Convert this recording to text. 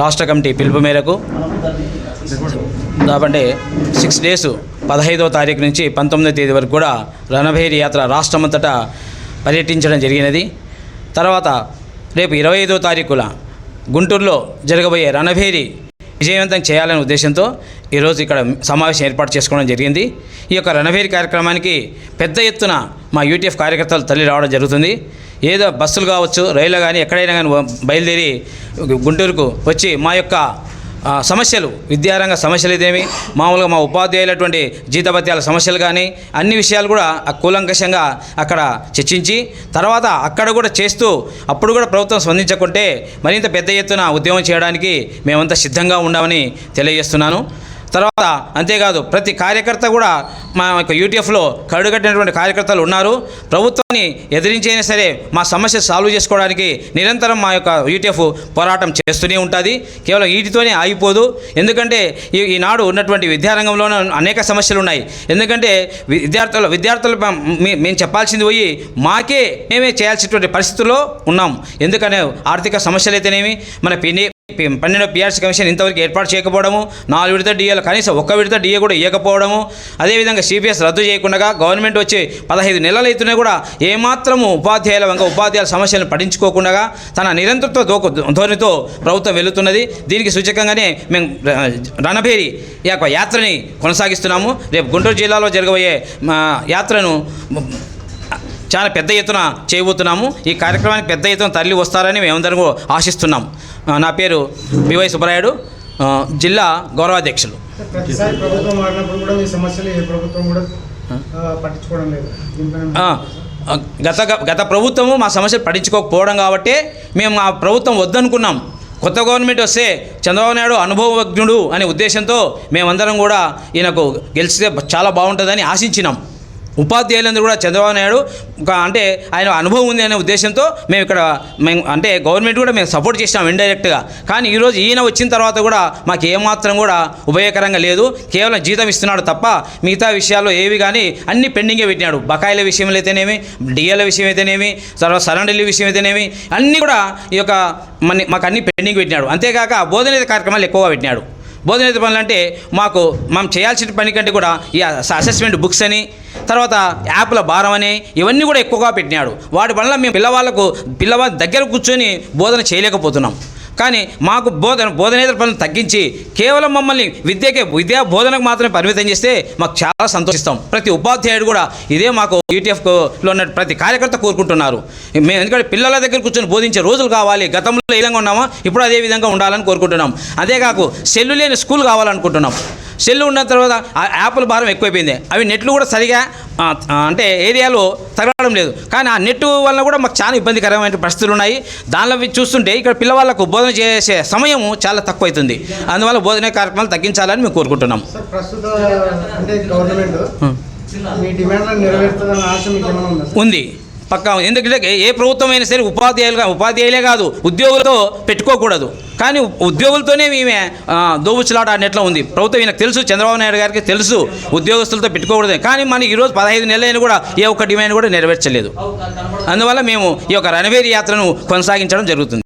రాష్ట్ర కమిటీ పిలుపు మేరకు కాబట్టి సిక్స్ డేస్ పదహైదవ తారీఖు నుంచి పంతొమ్మిదవ తేదీ వరకు కూడా రణభేరి యాత్ర రాష్ట్రమంతటా పర్యటించడం జరిగినది. తర్వాత రేపు ఇరవై ఐదో తారీఖుల గుంటూరులో జరగబోయే రణభేరి విజయవంతం చేయాలనే ఉద్దేశంతో ఈరోజు ఇక్కడ సమావేశం ఏర్పాటు చేసుకోవడం జరిగింది. ఈ యొక్క రణభేరి కార్యక్రమానికి పెద్ద ఎత్తున మా యూటీఎఫ్ కార్యకర్తలు తల్లి రావడం జరుగుతుంది. ఏదో బస్సులు కావచ్చు రైళ్ళు కానీ ఎక్కడైనా కానీ బయలుదేరి గుంటూరుకు వచ్చి మా యొక్క సమస్యలు విద్యారంగ సమస్యలు ఇదేమి? మామూలుగా మా ఉపాధ్యాయులటువంటి జీతభత్యాల సమస్యలు కానీ అన్ని విషయాలు కూడా ఆ కూలంకషంగా అక్కడ చర్చించి తర్వాత అక్కడ కూడా చేస్తూ అప్పుడు కూడా ప్రభుత్వం స్పందించకుంటే మరింత పెద్ద ఎత్తున ఉద్యమం చేయడానికి మేమంతా సిద్ధంగా ఉన్నామని తెలియజేస్తున్నాను. తర్వాత అంతేకాదు ప్రతి కార్యకర్త కూడా మా యొక్క యూటీఎఫ్లో కడుగట్టినటువంటి కార్యకర్తలు ఉన్నారు. ప్రభుత్వాన్ని ఎదిరించైనా సరే మా సమస్య సాల్వ్ చేసుకోవడానికి నిరంతరం మా యొక్క యూటీఎఫ్ పోరాటం చేస్తూనే ఉంటుంది. కేవలం వీటితోనే ఆగిపోదు. ఎందుకంటే ఈ ఈనాడు ఉన్నటువంటి విద్యారంగంలోనే అనేక సమస్యలు ఉన్నాయి. ఎందుకంటే విద్యార్థుల విద్యార్థులు మేము చెప్పాల్సింది పోయి మాకే మేమే చేయాల్సినటువంటి పరిస్థితుల్లో ఉన్నాం. ఎందుకనే ఆర్థిక సమస్యలు అయితేనేమి మన పిని పన్నెండో పిఆర్సీ కమిషన్ ఇంతవరకు ఏర్పాటు చేయకపోవడము నాలుగు విడత డిఏలు కనీసం ఒక్క విడత డిఏ కూడా ఇవ్వకపోవడము అదేవిధంగా సిపిఎస్ రద్దు చేయకుండా గవర్నమెంట్ వచ్చి పదహైదు నెలలు అవుతున్నా కూడా ఏమాత్రము ఉపాధ్యాయుల వంక ఉపాధ్యాయుల సమస్యలను పట్టించుకోకుండా తన నిరంతరత్వ దోకు ధోరణితో ప్రభుత్వం వెళుతున్నది. దీనికి సూచకంగానే మేము రణభేరి ఈ యొక్క యాత్రని కొనసాగిస్తున్నాము. రేపు గుంటూరు జిల్లాలో జరగబోయే మా యాత్రను చాలా పెద్ద ఎత్తున చేయబోతున్నాము. ఈ కార్యక్రమానికి పెద్ద ఎత్తున తరలి వస్తారని మేమందరం ఆశిస్తున్నాము. ఆశిస్తున్నాం నా పేరు బివై సుబ్బరాయుడు జిల్లా గౌరవాధ్యక్షులు. గత గత ప్రభుత్వము మా సమస్యలు పట్టించుకోకపోవడం కాబట్టి మేము మా ప్రభుత్వం వద్దనుకున్నాం. కొత్త గవర్నమెంట్ వస్తే చంద్రబాబు నాయుడు అనుభవజ్ఞుడు అనే ఉద్దేశంతో మేమందరం కూడా ఈయనకు గెలిస్తే చాలా బాగుంటుందని ఆశించినాం. ఉపాధ్యాయులందరూ కూడా చంద్రబాబు నాయుడు ఒక అంటే ఆయన అనుభవం ఉంది అనే ఉద్దేశంతో మేము ఇక్కడ మేము అంటే గవర్నమెంట్ కూడా మేము సపోర్ట్ చేసినాం ఇండైరెక్ట్గా. కానీ ఈరోజు ఈయన వచ్చిన తర్వాత కూడా మాకు ఏమాత్రం కూడా ఉపయోగకరంగా లేదు. కేవలం జీతం ఇస్తున్నాడు తప్ప మిగతా విషయాల్లో ఏవి కానీ అన్ని పెండింగే పెట్టినాడు. బకాయిల విషయంలో అయితేనేమి డిఏల విషయం అయితేనేమి తర్వాత సరెండర్ల విషయం అయితేనేమి అన్నీ కూడా ఈ యొక్క మన మాకు అన్ని పెండింగ్ పెట్టినాడు. అంతేకాక బోధనేత కార్యక్రమాలు ఎక్కువగా పెట్టినాడు. బోధనేత పనులు అంటే మాకు మనం చేయాల్సిన పని కంటే కూడా ఈ అసెస్మెంట్ బుక్స్ అని తర్వాత యాప్ల భారం అని ఇవన్నీ కూడా ఎక్కువగా పెట్టినాడు. వాటి వల్ల మేము పిల్లవాళ్ళకు పిల్లవాళ్ళ దగ్గర కూర్చొని బోధన చేయలేకపోతున్నాం. కానీ మాకు బోధన బోధనేతర పనులు తగ్గించి కేవలం మమ్మల్ని విద్యకే విద్యా బోధనకు మాత్రమే పరిమితం చేస్తే మాకు చాలా సంతోషిస్తాం. ప్రతి ఉపాధ్యాయుడు కూడా ఇదే మాకు యూటీఎఫ్లో ఉన్న ప్రతి కార్యకర్త కోరుకుంటున్నారు. మేము ఎందుకంటే పిల్లల దగ్గర కూర్చొని బోధించే రోజులు కావాలి గతంలో ఏ విధంగా ఉన్నామో ఇప్పుడు అదే విధంగా ఉండాలని కోరుకుంటున్నాం. అంతేకాకు సెల్లు లేని స్కూల్ కావాలనుకుంటున్నాం. సెల్లు ఉన్న తర్వాత ఆ యాప్ల భారం ఎక్కువైపోయింది. అవి నెట్లు కూడా సరిగా అంటే ఏరియాలో తగలడం లేదు. కానీ ఆ నెట్ వల్ల కూడా మాకు చాలా ఇబ్బందికరమైన పరిస్థితులు ఉన్నాయి. దానిలో చూస్తుంటే ఇక్కడ పిల్లవాళ్ళకు బోధన చేసే సమయం చాలా తక్కువ అవుతుంది అందువల్ల బోధన కార్యక్రమాలు తగ్గించాలని మేము కోరుకుంటున్నాం ఉంది. పక్కా ఎందుకంటే ఏ- ప్రభుత్వం అయినా సరే ఉపాధ్యాయులుగా ఉపాధ్యాయులే కాదు ఉద్యోగులతో పెట్టుకోకూడదు. కానీ ఉద్యోగులతోనే మేమే దోబుచ్చులాట ఆడినట్లు ఉంది. ప్రభుత్వం ఈయనకు తెలుసు చంద్రబాబు నాయుడు గారికి తెలుసు ఉద్యోగస్తులతో పెట్టుకోకూడదు. కానీ మన ఈరోజు పదహైదు నెలలైన కూడా ఏ ఒక్క డిమాండ్ కూడా నెరవేర్చలేదు. అందువల్ల మేము ఈ యొక్క రణవేరి యాత్రను కొనసాగించడం జరుగుతుంది.